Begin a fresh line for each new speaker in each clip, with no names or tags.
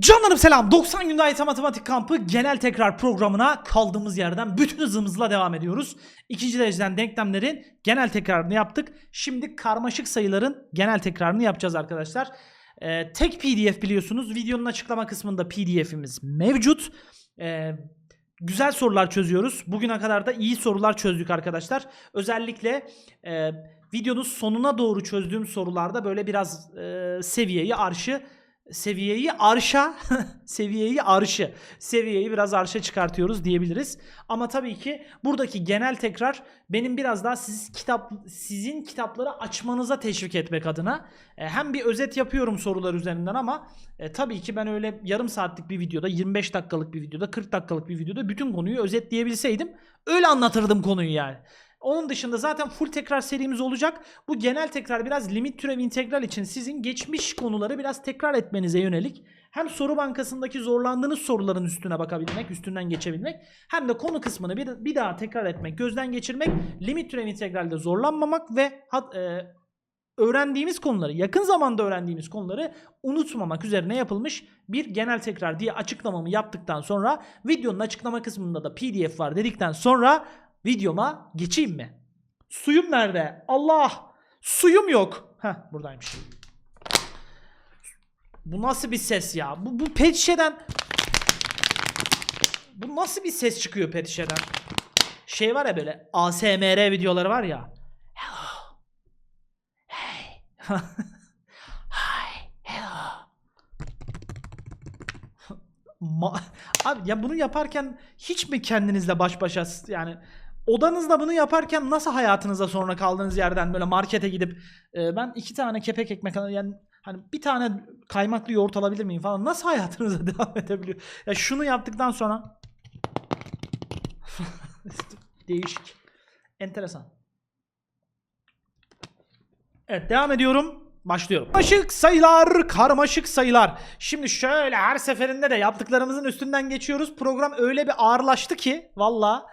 Canlarım selam. 90 günde ait matematik kampı genel tekrar programına kaldığımız yerden bütün hızımızla devam ediyoruz. İkinci dereceden denklemlerin genel tekrarını yaptık. Şimdi karmaşık sayıların genel tekrarını yapacağız arkadaşlar. Ee, tek pdf biliyorsunuz. Videonun açıklama kısmında pdf'imiz mevcut. Ee, güzel sorular çözüyoruz. Bugüne kadar da iyi sorular çözdük arkadaşlar. Özellikle e, videonun sonuna doğru çözdüğüm sorularda böyle biraz e, seviyeyi arşı seviyeyi arşa seviyeyi arşı seviyeyi biraz arşa çıkartıyoruz diyebiliriz. Ama tabii ki buradaki genel tekrar benim biraz daha siz kitap sizin kitapları açmanıza teşvik etmek adına e, hem bir özet yapıyorum sorular üzerinden ama e, tabii ki ben öyle yarım saatlik bir videoda 25 dakikalık bir videoda 40 dakikalık bir videoda bütün konuyu özetleyebilseydim öyle anlatırdım konuyu yani. Onun dışında zaten full tekrar serimiz olacak. Bu genel tekrar biraz limit türev integral için sizin geçmiş konuları biraz tekrar etmenize yönelik. Hem soru bankasındaki zorlandığınız soruların üstüne bakabilmek, üstünden geçebilmek hem de konu kısmını bir, bir daha tekrar etmek, gözden geçirmek, limit türev integralde zorlanmamak ve hat, e, öğrendiğimiz konuları, yakın zamanda öğrendiğimiz konuları unutmamak üzerine yapılmış bir genel tekrar diye açıklamamı yaptıktan sonra videonun açıklama kısmında da pdf var dedikten sonra videoma geçeyim mi? Suyum nerede? Allah! Suyum yok. Heh buradaymış. Bu nasıl bir ses ya? Bu, bu pet şişeden... Bu nasıl bir ses çıkıyor pet şişeden? Şey var ya böyle ASMR videoları var ya. Hello. Hey. Hi. Hello. Ma- Abi ya bunu yaparken hiç mi kendinizle baş başa yani odanızda bunu yaparken nasıl hayatınıza sonra kaldığınız yerden böyle markete gidip e, ben iki tane kepek ekmek yani hani bir tane kaymaklı yoğurt alabilir miyim falan nasıl hayatınıza devam edebiliyor? Ya şunu yaptıktan sonra değişik. Enteresan. Evet devam ediyorum. Başlıyorum. Karmaşık sayılar, karmaşık sayılar. Şimdi şöyle her seferinde de yaptıklarımızın üstünden geçiyoruz. Program öyle bir ağırlaştı ki valla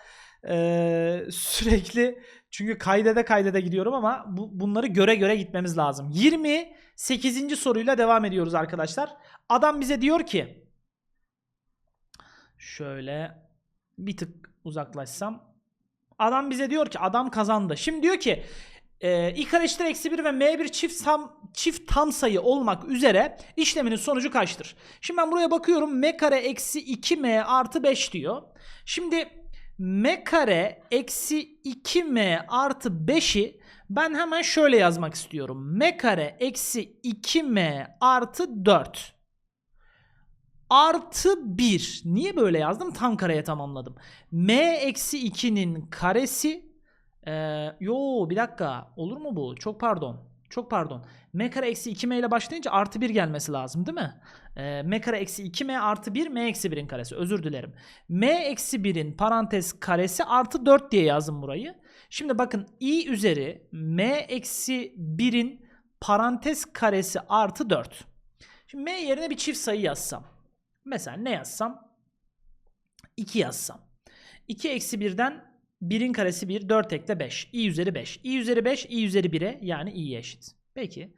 eee, sürekli çünkü kaydede kaydede gidiyorum ama bu, bunları göre göre gitmemiz lazım. 28. soruyla devam ediyoruz arkadaşlar. Adam bize diyor ki şöyle bir tık uzaklaşsam Adam bize diyor ki adam kazandı. Şimdi diyor ki e, i kare eşittir eksi 1 ve m1 çift tam, çift tam sayı olmak üzere işleminin sonucu kaçtır? Şimdi ben buraya bakıyorum m kare eksi 2m artı 5 diyor. Şimdi m kare eksi 2m artı 5'i ben hemen şöyle yazmak istiyorum. m kare eksi 2m artı 4 artı 1. Niye böyle yazdım? Tam kareye tamamladım. m eksi 2'nin karesi. Ee, yo bir dakika. Olur mu bu? Çok pardon. Çok pardon. m kare eksi 2m ile başlayınca artı 1 gelmesi lazım değil mi? Ee, m kare eksi 2m artı 1 m eksi 1'in karesi. Özür dilerim. m eksi 1'in parantez karesi artı 4 diye yazdım burayı. Şimdi bakın i üzeri m eksi 1'in parantez karesi artı 4. Şimdi m yerine bir çift sayı yazsam. Mesela ne yazsam? 2 yazsam. 2 eksi 1'den 1'in karesi 1, 4 ekle 5. i üzeri 5. i üzeri 5, i üzeri 1'e yani i'ye eşit. Peki.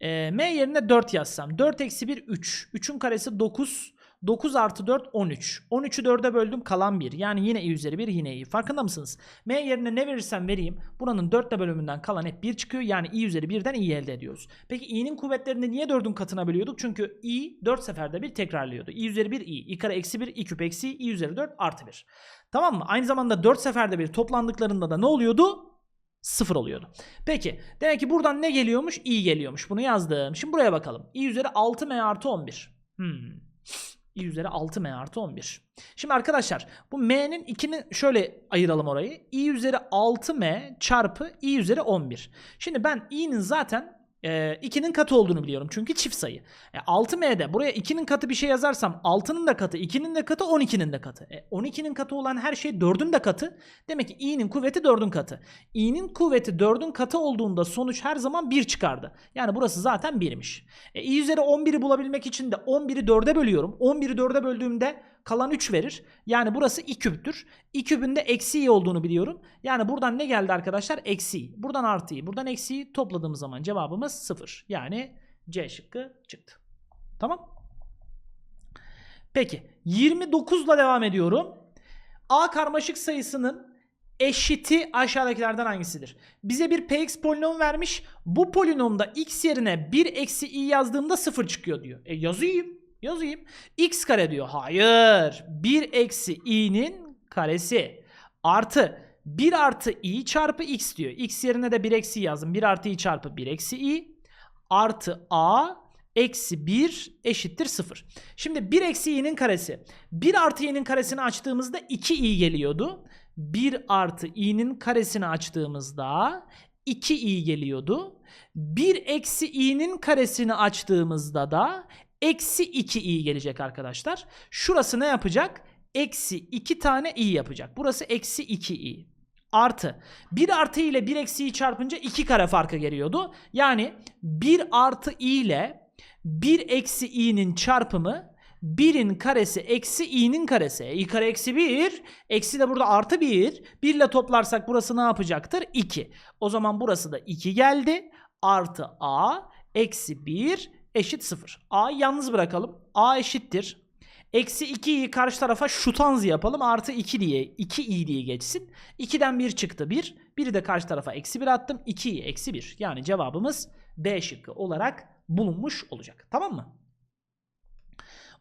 Ee, m yerine 4 yazsam. 4 eksi 1, 3. 3'ün karesi 9. 9 artı 4, 13. 13'ü 4'e böldüm kalan 1. Yani yine i üzeri 1 yine i. Farkında mısınız? m yerine ne verirsem vereyim buranın 4 ile bölümünden kalan hep 1 çıkıyor. Yani i üzeri 1'den i elde ediyoruz. Peki i'nin kuvvetlerini niye 4'ün katına bölüyorduk? Çünkü i 4 seferde bir tekrarlıyordu. i üzeri 1 i. i kare eksi 1 i küp eksi i üzeri 4 artı 1. Tamam mı? Aynı zamanda 4 seferde bir toplandıklarında da ne oluyordu? 0 oluyordu. Peki demek ki buradan ne geliyormuş? i geliyormuş. Bunu yazdım. Şimdi buraya bakalım. i üzeri 6m artı 11. Hmm. i üzeri 6m artı 11. Şimdi arkadaşlar bu m'nin 2'ni şöyle ayıralım orayı. i üzeri 6m çarpı i üzeri 11. Şimdi ben i'nin zaten 2'nin katı olduğunu biliyorum çünkü çift sayı. E, 6m'de buraya 2'nin katı bir şey yazarsam 6'nın da katı, 2'nin de katı, 12'nin de katı. E, 12'nin katı olan her şey 4'ün de katı. Demek ki i'nin kuvveti 4'ün katı. i'nin kuvveti 4'ün katı olduğunda sonuç her zaman 1 çıkardı. Yani burası zaten 1'miş. E, i üzeri 11'i bulabilmek için de 11'i 4'e bölüyorum. 11'i 4'e böldüğümde kalan 3 verir. Yani burası i küptür. i küpün de eksi i olduğunu biliyorum. Yani buradan ne geldi arkadaşlar? Eksi i. Buradan artı i. Buradan eksi i topladığımız zaman cevabımız 0. Yani C şıkkı çıktı. Tamam. Peki 29 ile devam ediyorum. A karmaşık sayısının eşiti aşağıdakilerden hangisidir? Bize bir px polinom vermiş. Bu polinomda x yerine 1 eksi i yazdığımda 0 çıkıyor diyor. E yazayım. Yazayım. x kare diyor. Hayır. 1 eksi i'nin karesi. Artı 1 artı i çarpı x diyor. x yerine de 1 eksi yazdım. 1 artı i çarpı 1 eksi i artı a eksi 1 eşittir 0. Şimdi 1 eksi i'nin karesi. 1 artı i'nin karesini açtığımızda 2i geliyordu. 1 artı i'nin karesini açtığımızda 2i geliyordu. 1 eksi i'nin karesini açtığımızda da eksi 2i gelecek arkadaşlar. Şurası ne yapacak? Eksi 2 tane i yapacak. Burası eksi 2i. Artı 1 artı i ile 1 eksi i çarpınca 2 kare farkı geliyordu. Yani 1 artı i ile 1 eksi i'nin çarpımı 1'in karesi eksi i'nin karesi. i kare eksi 1. Eksi de burada artı 1. 1 ile toplarsak burası ne yapacaktır? 2. O zaman burası da 2 geldi. Artı a eksi 1 eşit 0. a'yı yalnız bırakalım. a eşittir. Eksi 2'yi karşı tarafa şutanzi yapalım. Artı 2 diye 2i diye geçsin. 2'den 1 çıktı 1. 1'i de karşı tarafa eksi 1 attım. 2'yi eksi 1. Yani cevabımız B şıkkı olarak bulunmuş olacak. Tamam mı?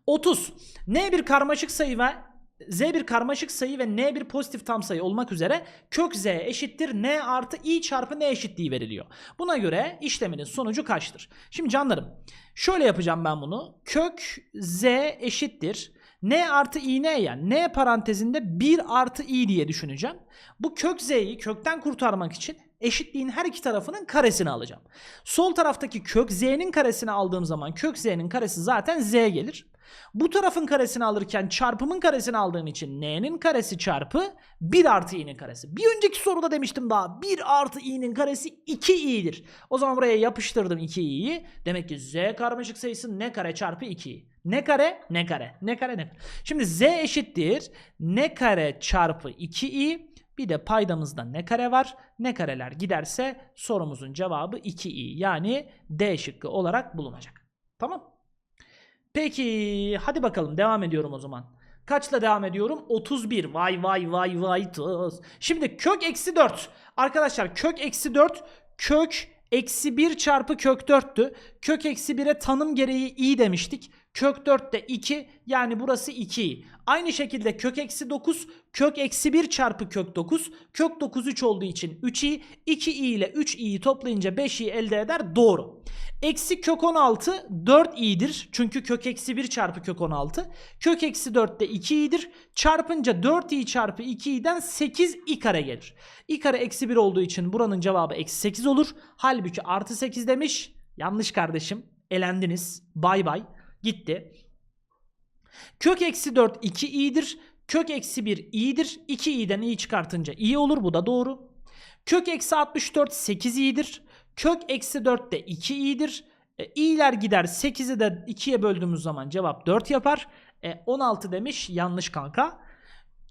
30. N bir karmaşık sayı ve Z bir karmaşık sayı ve N bir pozitif tam sayı olmak üzere kök Z eşittir N artı i çarpı N eşitliği veriliyor. Buna göre işleminin sonucu kaçtır? Şimdi canlarım şöyle yapacağım ben bunu. Kök Z eşittir. N artı i ne ya? N parantezinde 1 artı i diye düşüneceğim. Bu kök z'yi kökten kurtarmak için eşitliğin her iki tarafının karesini alacağım. Sol taraftaki kök z'nin karesini aldığım zaman kök z'nin karesi zaten z gelir. Bu tarafın karesini alırken çarpımın karesini aldığım için n'nin karesi çarpı 1 artı i'nin karesi. Bir önceki soruda demiştim daha 1 artı i'nin karesi 2i'dir. O zaman buraya yapıştırdım 2i'yi. Demek ki z karmaşık sayısı ne kare çarpı 2i. Ne kare? Ne kare? Ne kare? Ne kare? Şimdi z eşittir. Ne kare çarpı 2i. Bir de paydamızda ne kare var? Ne kareler giderse sorumuzun cevabı 2i. Yani D şıkkı olarak bulunacak. Tamam. Peki hadi bakalım devam ediyorum o zaman. Kaçla devam ediyorum? 31. Vay vay vay vay tız. Şimdi kök eksi 4. Arkadaşlar kök eksi 4 kök eksi 1 çarpı kök 4'tü. Kök eksi 1'e tanım gereği i demiştik. Kök 4 de 2 yani burası 2. Aynı şekilde kök eksi 9 kök eksi 1 çarpı kök 9 kök 9 3 olduğu için 3i 2i ile 3i'yi toplayınca 5i elde eder doğru. Eksi kök 16 4i'dir çünkü kök eksi 1 çarpı kök 16 kök eksi 4 de 2i'dir çarpınca 4i çarpı 2i'den 8i kare gelir. i kare eksi 1 olduğu için buranın cevabı eksi 8 olur. Halbuki artı 8 demiş. Yanlış kardeşim elendiniz bay bay gitti. Kök eksi 4 2i'dir. Kök eksi 1 i'dir. 2i'den i çıkartınca i olur. Bu da doğru. Kök eksi 64 8i'dir. Kök eksi 4 de 2i'dir. E, i'ler gider 8'i de 2'ye böldüğümüz zaman cevap 4 yapar. E, 16 demiş yanlış kanka.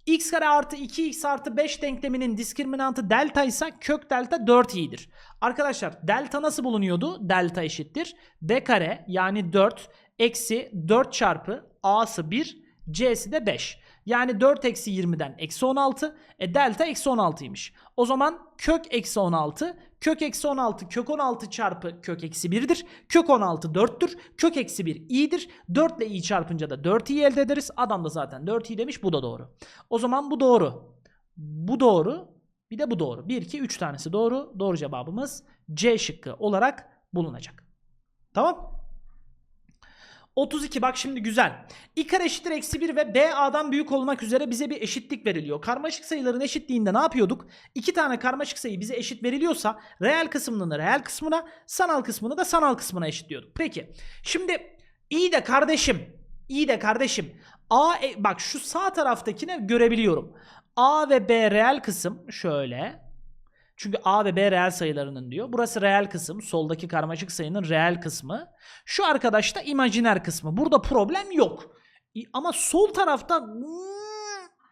x kare artı 2x artı 5 denkleminin diskriminantı delta ise kök delta 4i'dir. Arkadaşlar delta nasıl bulunuyordu? Delta eşittir. b kare yani 4 eksi 4 çarpı a'sı 1 c'si de 5. Yani 4 eksi 20'den eksi 16. E delta eksi 16'ymış. O zaman kök eksi 16. Kök eksi 16 kök 16 çarpı kök eksi 1'dir. Kök 16 4'tür. Kök eksi 1 i'dir. 4 ile i çarpınca da 4i elde ederiz. Adam da zaten 4i demiş. Bu da doğru. O zaman bu doğru. Bu doğru. Bir de bu doğru. 1, 2, 3 tanesi doğru. Doğru cevabımız C şıkkı olarak bulunacak. Tamam. 32 bak şimdi güzel. i kare eşittir eksi 1 ve b a'dan büyük olmak üzere bize bir eşitlik veriliyor. Karmaşık sayıların eşitliğinde ne yapıyorduk? İki tane karmaşık sayı bize eşit veriliyorsa reel kısmını reel kısmına sanal kısmını da sanal kısmına eşitliyorduk. Peki şimdi iyi de kardeşim iyi de kardeşim a e, bak şu sağ taraftakini görebiliyorum. a ve b reel kısım şöyle çünkü A ve B reel sayılarının diyor. Burası reel kısım. Soldaki karmaşık sayının reel kısmı. Şu arkadaş da imajiner kısmı. Burada problem yok. Ama sol tarafta hmm,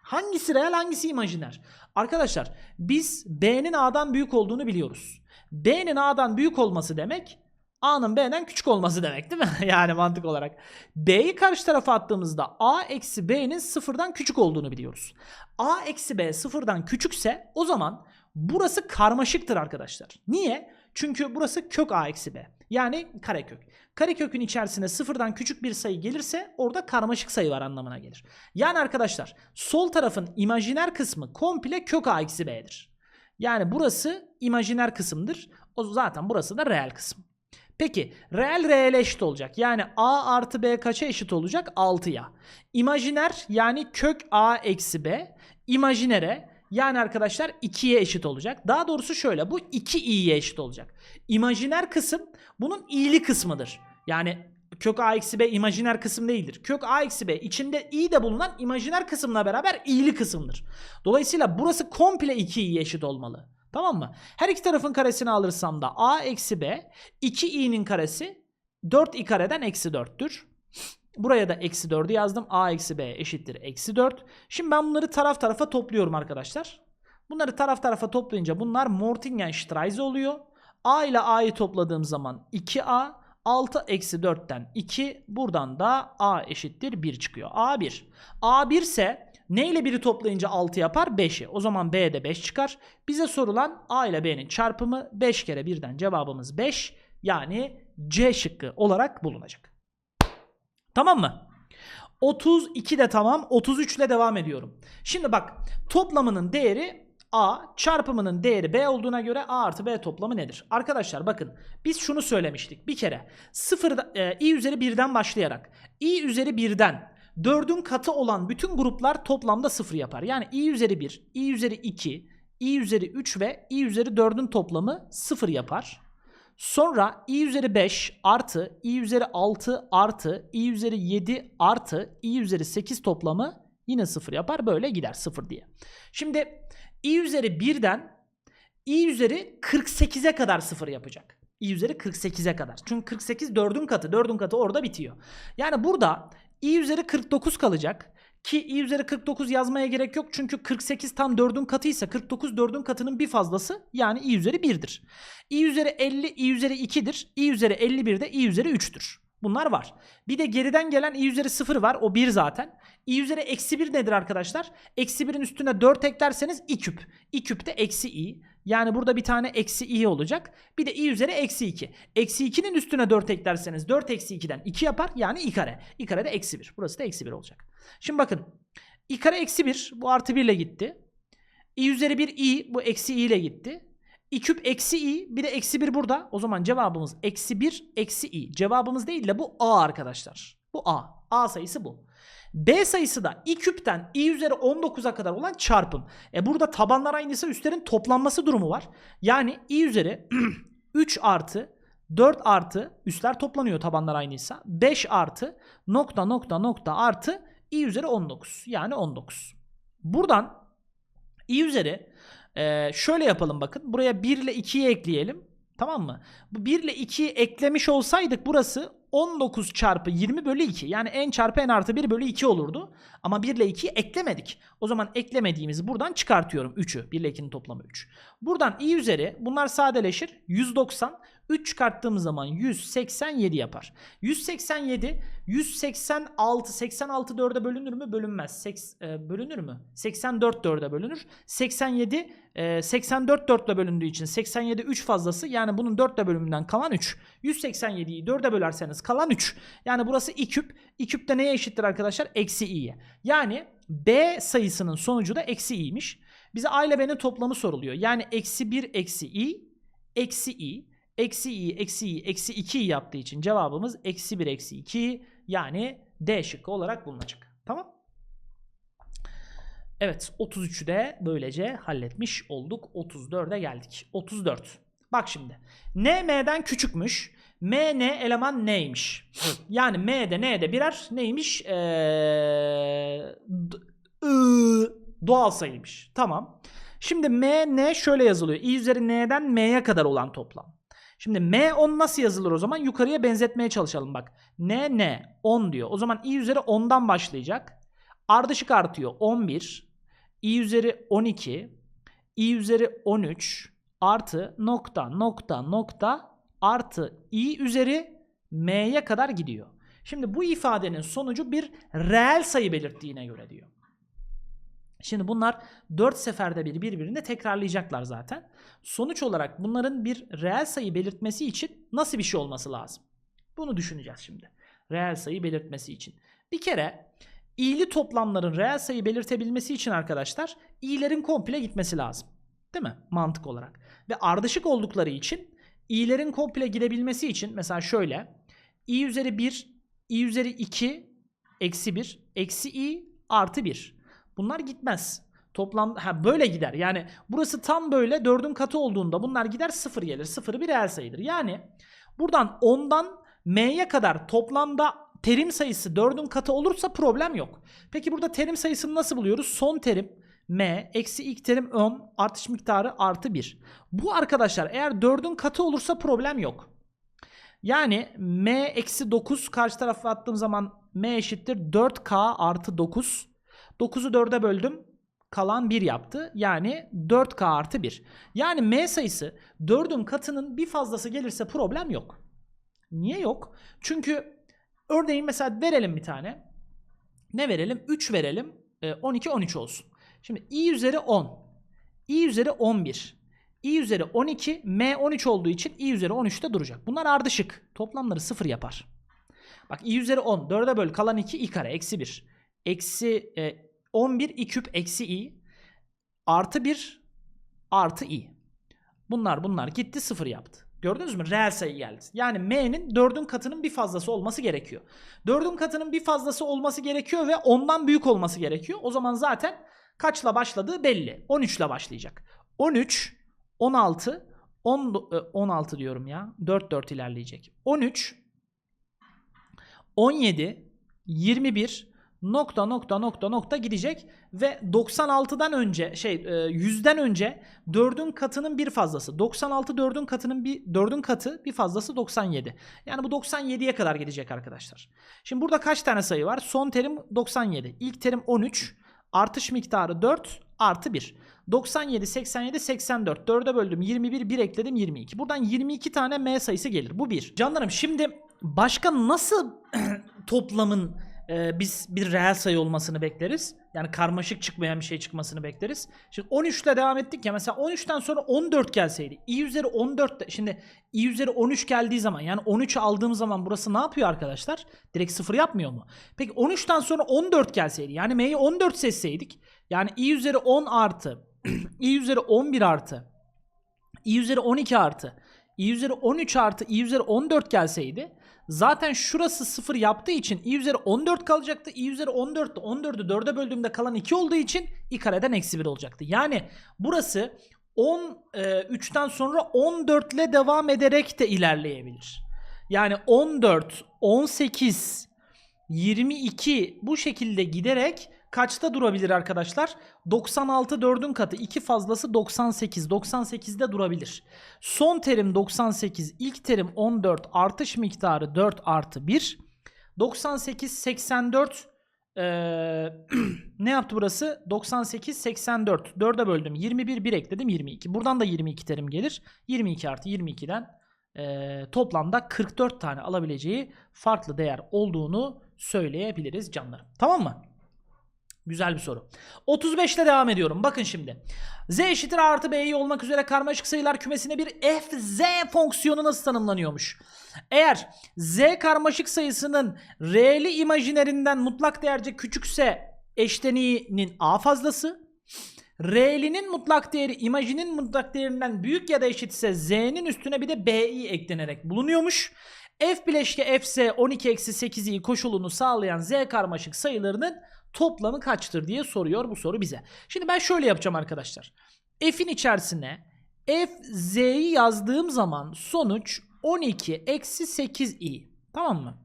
hangisi reel hangisi imajiner? Arkadaşlar biz B'nin A'dan büyük olduğunu biliyoruz. B'nin A'dan büyük olması demek A'nın B'den küçük olması demek değil mi? yani mantık olarak. B'yi karşı tarafa attığımızda A eksi B'nin sıfırdan küçük olduğunu biliyoruz. A eksi B sıfırdan küçükse o zaman burası karmaşıktır arkadaşlar. Niye? Çünkü burası kök A eksi B. Yani karekök. Karekökün içerisine sıfırdan küçük bir sayı gelirse orada karmaşık sayı var anlamına gelir. Yani arkadaşlar sol tarafın imajiner kısmı komple kök A eksi B'dir. Yani burası imajiner kısımdır. O zaten burası da reel kısım. Peki reel reele eşit olacak. Yani a artı b kaça eşit olacak? 6'ya. İmajiner yani kök a eksi b imajinere yani arkadaşlar 2'ye eşit olacak. Daha doğrusu şöyle bu 2 i'ye eşit olacak. İmajiner kısım bunun i'li kısmıdır. Yani kök a eksi b imajiner kısım değildir. Kök a eksi b içinde i de bulunan imajiner kısımla beraber i'li kısımdır. Dolayısıyla burası komple 2 i'ye eşit olmalı. Tamam mı? Her iki tarafın karesini alırsam da a eksi b 2i'nin karesi 4i kareden eksi 4'tür. Buraya da eksi 4'ü yazdım. a eksi b eşittir eksi 4. Şimdi ben bunları taraf tarafa topluyorum arkadaşlar. Bunları taraf tarafa toplayınca bunlar Mortingen-Streise oluyor. a ile a'yı topladığım zaman 2a 6 eksi 4'ten 2 buradan da a eşittir 1 çıkıyor. a 1. a 1 ise ne ile 1'i toplayınca 6 yapar? 5'i. O zaman B de 5 çıkar. Bize sorulan A ile B'nin çarpımı 5 kere 1'den cevabımız 5. Yani C şıkkı olarak bulunacak. Tamam mı? 32 de tamam. 33 ile devam ediyorum. Şimdi bak toplamının değeri A çarpımının değeri B olduğuna göre A artı B toplamı nedir? Arkadaşlar bakın biz şunu söylemiştik bir kere. 0 e, i üzeri 1'den başlayarak i üzeri 1'den 4'ün katı olan bütün gruplar toplamda 0 yapar. Yani i üzeri 1, i üzeri 2, i üzeri 3 ve i üzeri 4'ün toplamı 0 yapar. Sonra i üzeri 5 artı i üzeri 6 artı i üzeri 7 artı i üzeri 8 toplamı yine 0 yapar. Böyle gider 0 diye. Şimdi i üzeri 1'den i üzeri 48'e kadar 0 yapacak. i üzeri 48'e kadar. Çünkü 48 4'ün katı. 4'ün katı orada bitiyor. Yani burada i üzeri 49 kalacak. Ki i üzeri 49 yazmaya gerek yok. Çünkü 48 tam 4'ün katıysa 49 4'ün katının bir fazlası. Yani i üzeri 1'dir. i üzeri 50 i üzeri 2'dir. i üzeri 51 de i üzeri 3'tür. Bunlar var. Bir de geriden gelen i üzeri 0 var. O 1 zaten. i üzeri eksi 1 nedir arkadaşlar? Eksi 1'in üstüne 4 eklerseniz i küp. i küp de eksi i. Yani burada bir tane eksi i olacak. Bir de i üzeri eksi 2. Eksi 2'nin üstüne 4 eklerseniz 4 eksi 2'den 2 yapar. Yani i kare. i kare de eksi 1. Burası da eksi 1 olacak. Şimdi bakın. i kare eksi 1. Bu artı 1 ile gitti. i üzeri 1 i. Bu eksi i ile gitti. i küp eksi i. Bir de eksi 1 burada. O zaman cevabımız eksi 1 eksi i. Cevabımız değil de bu a arkadaşlar. Bu a. a sayısı bu. B sayısı da i küpten i üzeri 19'a kadar olan çarpım. E burada tabanlar aynıysa üstlerin toplanması durumu var. Yani i üzeri 3 artı 4 artı üstler toplanıyor tabanlar aynıysa. 5 artı nokta nokta nokta artı i üzeri 19. Yani 19. Buradan i üzeri e, şöyle yapalım bakın. Buraya 1 ile 2'yi ekleyelim. Tamam mı? Bu 1 ile 2'yi eklemiş olsaydık burası 19 çarpı 20 bölü 2. Yani n çarpı n artı 1 bölü 2 olurdu. Ama 1 ile 2'yi eklemedik. O zaman eklemediğimizi buradan çıkartıyorum 3'ü. 1 ile 2'nin toplamı 3. Buradan i üzeri bunlar sadeleşir. 190. 3 çıkarttığımız zaman 187 yapar. 187 186 86 4'e bölünür mü? Bölünmez. Seks, e, bölünür mü? 84 4'e bölünür. 87 e, 84 4 ile bölündüğü için 87 3 fazlası yani bunun 4 ile bölümünden kalan 3. 187'yi 4'e bölerseniz kalan 3. Yani burası i küp. i küp de neye eşittir arkadaşlar? Eksi i'ye. Yani b sayısının sonucu da eksi i'ymiş. Bize a ile b'nin toplamı soruluyor. Yani eksi 1 eksi i eksi i eksi i eksi i eksi 2 yaptığı için cevabımız eksi 1 eksi 2 yani D şıkkı olarak bulunacak. Tamam. Evet 33'ü de böylece halletmiş olduk. 34'e geldik. 34. Bak şimdi. N M'den küçükmüş. M N eleman neymiş? Yani M'de N'de birer neymiş? Ee, doğal sayıymış. Tamam. Şimdi M N şöyle yazılıyor. i üzeri N'den M'ye kadar olan toplam. Şimdi M 10 nasıl yazılır o zaman? Yukarıya benzetmeye çalışalım bak. N N 10 diyor. O zaman i üzeri 10'dan başlayacak. Ardışık artıyor 11. i üzeri 12. i üzeri 13 artı nokta nokta nokta artı i üzeri m'ye kadar gidiyor. Şimdi bu ifadenin sonucu bir reel sayı belirttiğine göre diyor. Şimdi bunlar 4 seferde bir birbirini tekrarlayacaklar zaten. Sonuç olarak bunların bir reel sayı belirtmesi için nasıl bir şey olması lazım? Bunu düşüneceğiz şimdi. Reel sayı belirtmesi için. Bir kere i'li toplamların reel sayı belirtebilmesi için arkadaşlar i'lerin komple gitmesi lazım. Değil mi? Mantık olarak. Ve ardışık oldukları için i'lerin komple gidebilmesi için mesela şöyle i üzeri 1, i üzeri 2, eksi 1, eksi i artı 1. Bunlar gitmez. Toplam ha böyle gider. Yani burası tam böyle 4'ün katı olduğunda bunlar gider 0 gelir. 0 bir reel sayıdır. Yani buradan 10'dan m'ye kadar toplamda terim sayısı 4'ün katı olursa problem yok. Peki burada terim sayısını nasıl buluyoruz? Son terim m eksi ilk terim 10 artış miktarı artı 1. Bu arkadaşlar eğer 4'ün katı olursa problem yok. Yani m eksi 9 karşı tarafa attığım zaman m eşittir 4k artı 9. 9'u 4'e böldüm. Kalan 1 yaptı. Yani 4k artı 1. Yani m sayısı 4'ün katının bir fazlası gelirse problem yok. Niye yok? Çünkü örneğin mesela verelim bir tane. Ne verelim? 3 verelim. E, 12 13 olsun. Şimdi i üzeri 10. i üzeri 11. i üzeri 12. m 13 olduğu için i üzeri 13'te duracak. Bunlar ardışık. Toplamları 0 yapar. Bak i üzeri 10. 4'e böl kalan 2 i kare eksi 1. Eksi e, 11 i küp eksi i. Artı 1 artı i. Bunlar bunlar gitti 0 yaptı. Gördünüz mü? Reel sayı geldi. Yani m'nin 4'ün katının bir fazlası olması gerekiyor. 4'ün katının bir fazlası olması gerekiyor ve ondan büyük olması gerekiyor. O zaman zaten kaçla başladığı belli. 13 ile başlayacak. 13, 16, 10, 16 diyorum ya. 4 4 ilerleyecek. 13, 17, 21, nokta nokta nokta nokta gidecek ve 96'dan önce şey 100'den önce 4'ün katının bir fazlası 96 4'ün katının bir 4'ün katı bir fazlası 97. Yani bu 97'ye kadar gidecek arkadaşlar. Şimdi burada kaç tane sayı var? Son terim 97. İlk terim 13. Artış miktarı 4 artı 1. 97, 87, 84. 4'e böldüm 21, 1 ekledim 22. Buradan 22 tane M sayısı gelir. Bu 1. Canlarım şimdi başka nasıl toplamın e, biz bir reel sayı olmasını bekleriz. Yani karmaşık çıkmayan bir şey çıkmasını bekleriz. Şimdi 13 ile devam ettik ya mesela 13'ten sonra 14 gelseydi. i üzeri 14 de, şimdi i üzeri 13 geldiği zaman yani 13'ü aldığım zaman burası ne yapıyor arkadaşlar? Direkt 0 yapmıyor mu? Peki 13'ten sonra 14 gelseydi yani m'yi 14 seçseydik yani i üzeri 10 artı i üzeri 11 artı i üzeri 12 artı i üzeri 13 artı i üzeri 14 gelseydi Zaten şurası 0 yaptığı için i üzeri 14 kalacaktı. i üzeri 14'te 14'ü 4'e böldüğümde kalan 2 olduğu için i kareden eksi 1 olacaktı. Yani burası 13'ten sonra 14 ile devam ederek de ilerleyebilir. Yani 14, 18, 22 bu şekilde giderek kaçta durabilir arkadaşlar? 96 4'ün katı 2 fazlası 98. 98'de durabilir. Son terim 98. ilk terim 14. Artış miktarı 4 artı 1. 98 84 ee, ne yaptı burası? 98 84. 4'e böldüm. 21 1 ekledim 22. Buradan da 22 terim gelir. 22 artı 22'den e, toplamda 44 tane alabileceği farklı değer olduğunu söyleyebiliriz canlarım. Tamam mı? Güzel bir soru. 35 ile devam ediyorum. Bakın şimdi. Z eşittir A artı B'yi olmak üzere karmaşık sayılar kümesine bir fz fonksiyonu nasıl tanımlanıyormuş? Eğer z karmaşık sayısının reeli imajinerinden mutlak değerce küçükse eşleniğinin A fazlası, reelinin mutlak değeri imajinin mutlak değerinden büyük ya da eşitse z'nin üstüne bir de bi eklenerek bulunuyormuş. F bileşke fz 12 eksi 8i koşulunu sağlayan z karmaşık sayılarının toplamı kaçtır diye soruyor bu soru bize. Şimdi ben şöyle yapacağım arkadaşlar. F'in içerisine f z'yi yazdığım zaman sonuç 12 eksi 8i. Tamam mı?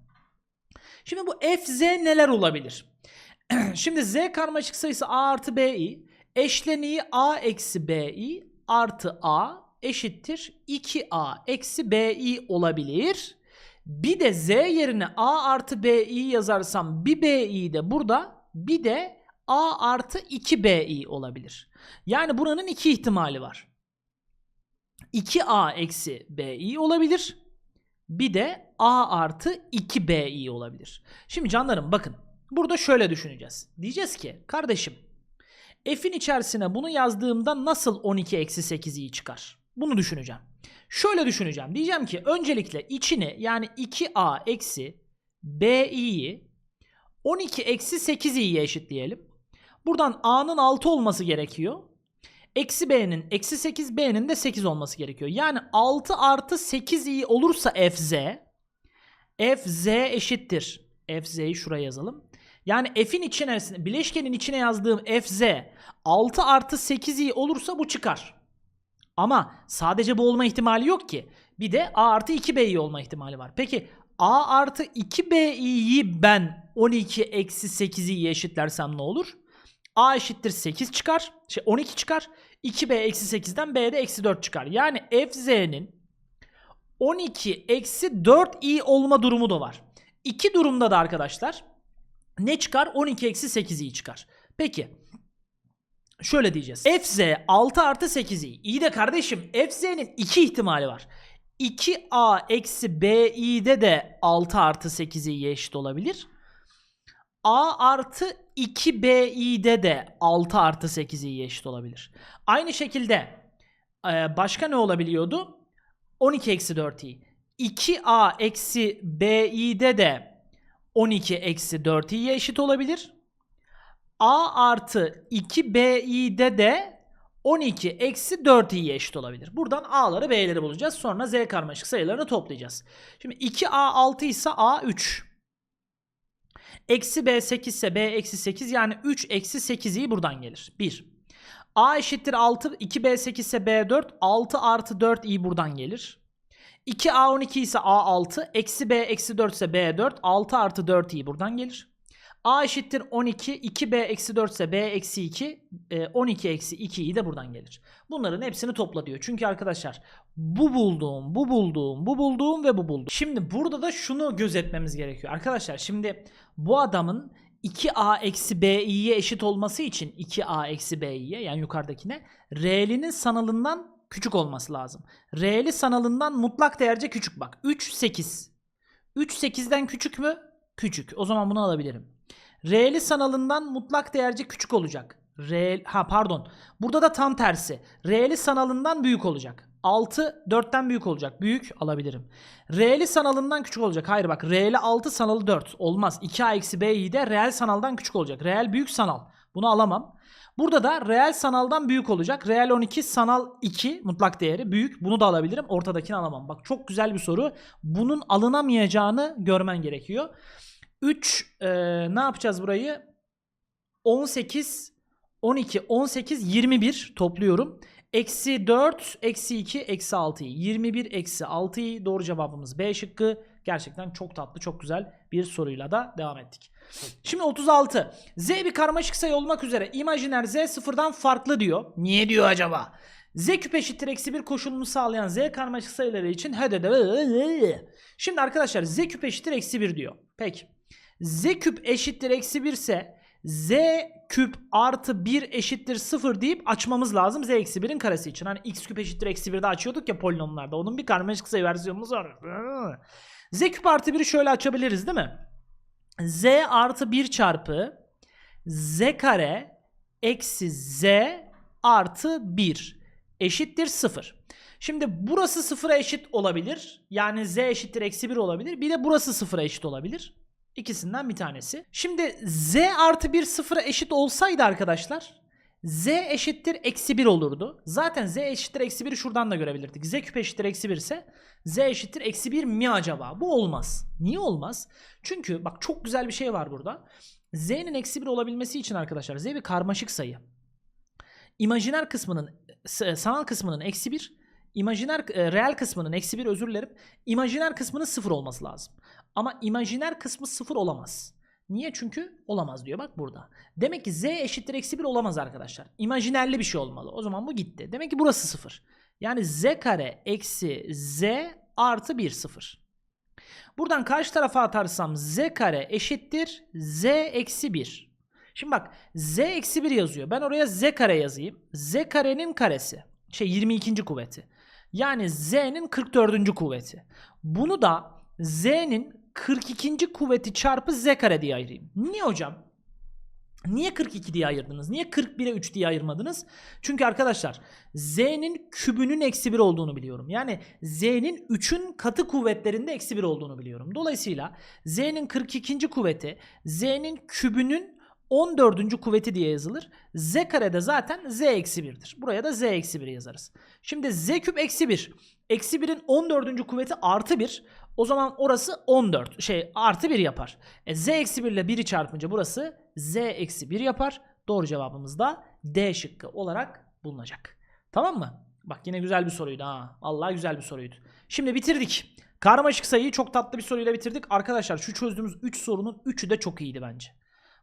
Şimdi bu f z neler olabilir? Şimdi z karmaşık sayısı a artı bi eşleniği a eksi bi artı a eşittir 2a eksi bi olabilir. Bir de z yerine a artı bi yazarsam bir bi de burada bir de A artı 2BI olabilir. Yani buranın iki ihtimali var. 2A eksi BI olabilir. Bir de A artı 2BI olabilir. Şimdi canlarım bakın. Burada şöyle düşüneceğiz. Diyeceğiz ki kardeşim F'in içerisine bunu yazdığımda nasıl 12 eksi 8i'yi çıkar? Bunu düşüneceğim. Şöyle düşüneceğim. Diyeceğim ki öncelikle içini yani 2a eksi bi'yi 12 eksi 8i'ye eşitleyelim. Buradan a'nın 6 olması gerekiyor. Eksi b'nin eksi 8 b'nin de 8 olması gerekiyor. Yani 6 artı 8i olursa fz fz eşittir. fz'yi şuraya yazalım. Yani f'in içine bileşkenin içine yazdığım fz 6 artı 8i olursa bu çıkar. Ama sadece bu olma ihtimali yok ki. Bir de a artı 2bi olma ihtimali var. Peki a artı 2bi'yi ben 12 eksi 8i'ye eşitlersem ne olur? a eşittir 8 çıkar. Şey 12 çıkar. 2b eksi 8'den b de eksi 4 çıkar. Yani fz'nin 12 eksi 4i olma durumu da var. İki durumda da arkadaşlar ne çıkar? 12 eksi 8i çıkar. Peki şöyle diyeceğiz. fz 6 artı 8i. İyi de kardeşim fz'nin iki ihtimali var. 2a eksi bi'de de 6 artı 8i'ye eşit olabilir. a artı 2bi'de de 6 artı 8i'ye eşit olabilir. Aynı şekilde e, başka ne olabiliyordu? 12 eksi 4i. 2a eksi bi'de de 12 eksi 4i'ye eşit olabilir. a artı 2bi'de de 12 eksi 4i'ye eşit olabilir. Buradan a'ları b'leri bulacağız. Sonra z karmaşık sayılarını toplayacağız. Şimdi 2a 6 ise a 3. Eksi b 8 ise b eksi 8 yani 3 eksi 8i buradan gelir. 1. a eşittir 6 2b 8 ise b 4 6 artı 4i buradan gelir. 2a 12 ise a 6 eksi b eksi 4 ise b 4 6 artı 4i buradan gelir. A eşittir 12, 2B eksi 4 ise B eksi 2, 12 eksi 2'yi de buradan gelir. Bunların hepsini topla diyor. Çünkü arkadaşlar bu bulduğum, bu bulduğum, bu bulduğum ve bu bulduğum. Şimdi burada da şunu gözetmemiz gerekiyor. Arkadaşlar şimdi bu adamın 2A eksi BI'ye eşit olması için 2A eksi BI'ye yani yukarıdakine R'linin sanalından küçük olması lazım. R'li sanalından mutlak değerce küçük bak. 3, 8. 3, 8'den küçük mü? Küçük. O zaman bunu alabilirim. R'li sanalından mutlak değerce küçük olacak. R, ha pardon. Burada da tam tersi. R'li sanalından büyük olacak. 6 4'ten büyük olacak. Büyük alabilirim. R'li sanalından küçük olacak. Hayır bak R'li 6 sanalı 4. Olmaz. 2A eksi B'yi de reel sanaldan küçük olacak. Reel büyük sanal. Bunu alamam. Burada da reel sanaldan büyük olacak. Reel 12 sanal 2 mutlak değeri büyük. Bunu da alabilirim. Ortadakini alamam. Bak çok güzel bir soru. Bunun alınamayacağını görmen gerekiyor. 3 e, ne yapacağız burayı? 18, 12, 18, 21 topluyorum. Eksi 4, eksi 2, eksi 6'yı. 21, eksi 6'yı doğru cevabımız B şıkkı. Gerçekten çok tatlı, çok güzel bir soruyla da devam ettik. Şimdi 36. Z bir karmaşık sayı olmak üzere imajiner Z sıfırdan farklı diyor. Niye diyor acaba? Z küp eşittir eksi 1 koşulunu sağlayan Z karmaşık sayıları için hadi Şimdi arkadaşlar Z küp eşittir eksi 1 diyor. Peki. Z küp eşittir eksi 1 ise Z küp artı 1 eşittir 0 deyip açmamız lazım Z eksi 1'in karesi için. Hani x küp eşittir eksi 1'de açıyorduk ya polinomlarda. Onun bir karmaşık sayı versiyonumuz var. Z küp artı 1'i şöyle açabiliriz değil mi? Z artı 1 çarpı Z kare eksi Z artı 1 eşittir 0. Şimdi burası 0'a eşit olabilir. Yani Z eşittir eksi 1 olabilir. Bir de burası 0'a eşit olabilir. İkisinden bir tanesi. Şimdi z artı 1 sıfıra eşit olsaydı arkadaşlar z eşittir eksi 1 olurdu. Zaten z eşittir eksi 1'i şuradan da görebilirdik. z küp eşittir eksi 1 ise z eşittir eksi 1 mi acaba? Bu olmaz. Niye olmaz? Çünkü bak çok güzel bir şey var burada. z'nin eksi 1 olabilmesi için arkadaşlar z bir karmaşık sayı. İmajiner kısmının sanal kısmının eksi 1 imajiner e, reel kısmının eksi 1 özür dilerim. İmajiner kısmının 0 olması lazım. Ama imajiner kısmı 0 olamaz. Niye? Çünkü olamaz diyor bak burada. Demek ki z eşittir eksi 1 olamaz arkadaşlar. İmajinerli bir şey olmalı. O zaman bu gitti. Demek ki burası 0. Yani z kare eksi z artı 1 0. Buradan karşı tarafa atarsam z kare eşittir z eksi 1. Şimdi bak z eksi 1 yazıyor. Ben oraya z kare yazayım. z karenin karesi. Şey 22. kuvveti. Yani z'nin 44. kuvveti. Bunu da z'nin 42. kuvveti çarpı z kare diye ayırayım. Niye hocam? Niye 42 diye ayırdınız? Niye 41'e 3 diye ayırmadınız? Çünkü arkadaşlar z'nin kübünün eksi 1 olduğunu biliyorum. Yani z'nin 3'ün katı kuvvetlerinde eksi 1 olduğunu biliyorum. Dolayısıyla z'nin 42. kuvveti z'nin kübünün 14. kuvveti diye yazılır. Z karede zaten z eksi 1'dir. Buraya da z eksi 1 yazarız. Şimdi z küp eksi 1. Eksi 1'in 14. kuvveti artı 1. O zaman orası 14. Şey artı 1 yapar. E, z eksi 1 ile 1'i çarpınca burası z eksi 1 yapar. Doğru cevabımız da D şıkkı olarak bulunacak. Tamam mı? Bak yine güzel bir soruydu ha. Vallahi güzel bir soruydu. Şimdi bitirdik. Karmaşık sayıyı çok tatlı bir soruyla bitirdik. Arkadaşlar şu çözdüğümüz 3 sorunun 3'ü de çok iyiydi bence.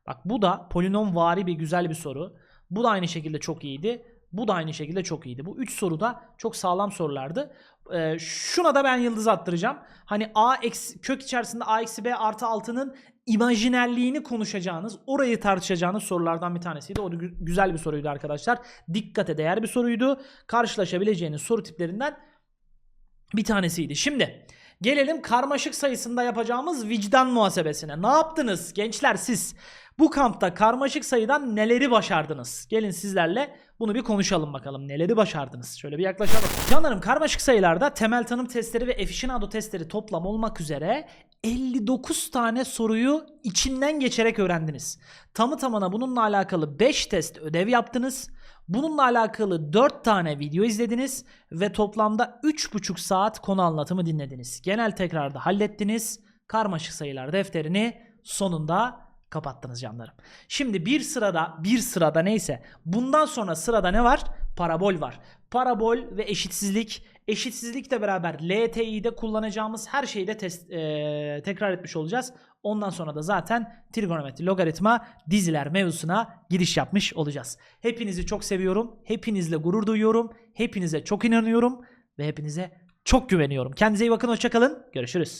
Bak bu da polinom vari bir güzel bir soru. Bu da aynı şekilde çok iyiydi. Bu da aynı şekilde çok iyiydi. Bu 3 soru da çok sağlam sorulardı. Ee, şuna da ben yıldız attıracağım. Hani a eksi, kök içerisinde a eksi b artı 6'nın imajinerliğini konuşacağınız, orayı tartışacağınız sorulardan bir tanesiydi. O da gü- güzel bir soruydu arkadaşlar. Dikkate değer bir soruydu. Karşılaşabileceğiniz soru tiplerinden bir tanesiydi. Şimdi gelelim karmaşık sayısında yapacağımız vicdan muhasebesine. Ne yaptınız gençler siz? Bu kampta karmaşık sayıdan neleri başardınız? Gelin sizlerle bunu bir konuşalım bakalım. Neleri başardınız? Şöyle bir yaklaşalım. Canlarım karmaşık sayılarda temel tanım testleri ve aficionado testleri toplam olmak üzere 59 tane soruyu içinden geçerek öğrendiniz. Tamı tamına bununla alakalı 5 test ödev yaptınız. Bununla alakalı 4 tane video izlediniz ve toplamda 3,5 saat konu anlatımı dinlediniz. Genel tekrarda hallettiniz. Karmaşık sayılar defterini sonunda kapattınız canlarım. Şimdi bir sırada bir sırada neyse bundan sonra sırada ne var? Parabol var. Parabol ve eşitsizlik. Eşitsizlikle beraber LTI'de kullanacağımız her şeyi de test, eee, tekrar etmiş olacağız. Ondan sonra da zaten trigonometri, logaritma, diziler mevzusuna giriş yapmış olacağız. Hepinizi çok seviyorum. Hepinizle gurur duyuyorum. Hepinize çok inanıyorum ve hepinize çok güveniyorum. Kendinize iyi bakın. Hoşçakalın. Görüşürüz.